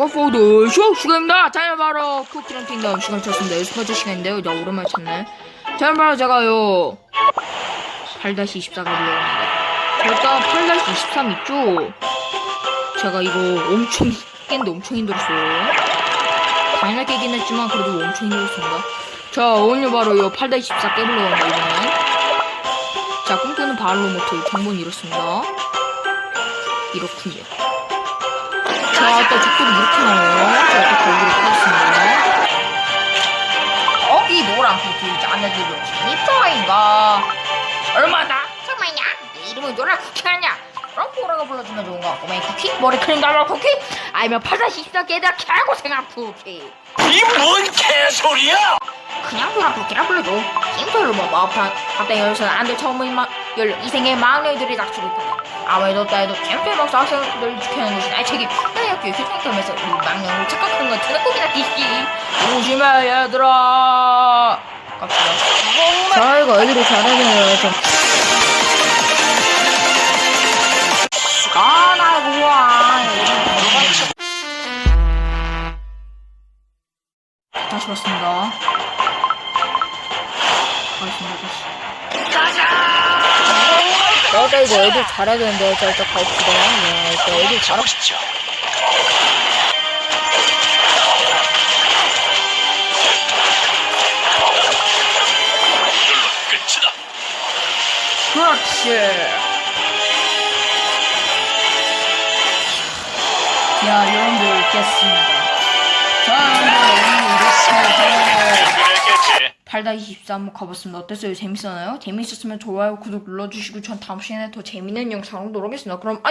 오버포드 쇼 시간입니다. 자, 바로 쿠키랑 킹덤 시간 쳤습니다. 연습하자 시간인데요. 나 오랜만에 쳤네. 자, 바로 제가요 8-24가 들어갑니다. 일단 8-23 있죠? 제가 이거 엄청 깼는데 엄청 힘들었어요. 당연히 깨긴 했지만 그래도 엄청 힘들었습니다. 자, 오늘 바로 이8-24 깨보려고 합니다, 이번엔. 자, 꿈꾸는 바알로모트 정본 이렇습니다. 이렇군요. 자, 또 적들이 이렇게 나와요. 자, 또 거기로 가겠습니다. 어기 노란 쿠키 자네들은 재밌어인가? 얼마나? 정말야? 내 이름은 노란 쿠키 아니야? 그럼 뭐라고 불러주면 좋은가? 꼬맹이 쿠키? 머리 큰 가발 쿠키? 아니면 팔다시다 깨다 캐고 생각 쿠키? 이 뭔 개소리야! 그냥 노란 쿠키라 불러줘 힘들로 뭐 마법한 밥당 열서는 안돼 처음인 마, 열 이 생의 막내들이 닥치고 있다 아무래도 따해도 잼잼 먹서 학생들 지켜내는 것이 나의 책임 내 학교 휴생점에서 우리 막내를 착각하는 건 꼭이나 뒤지 조심해 얘들아 갑시다 자, 이거 애들이 잘하네요. 좀. 가나고 와 다시 왔습니다. 가겠습니다, 다시. 내가 이거 애들 잘해야 되는데, 자, 일단 가봅시다. 네, 일단 애들 잘, 보시죠. 그렇지 야, 여러분들 있겠습니다. 자, 오늘 이렇습니다. 준비됐겠지? 8-24 한번 가봤습니다. 어땠어요? 재밌었나요? 재밌었으면 좋아요, 구독 눌러주시고 전 다음 시간에 더 재밌는 영상으로 돌아오겠습니다. 그럼 안녕!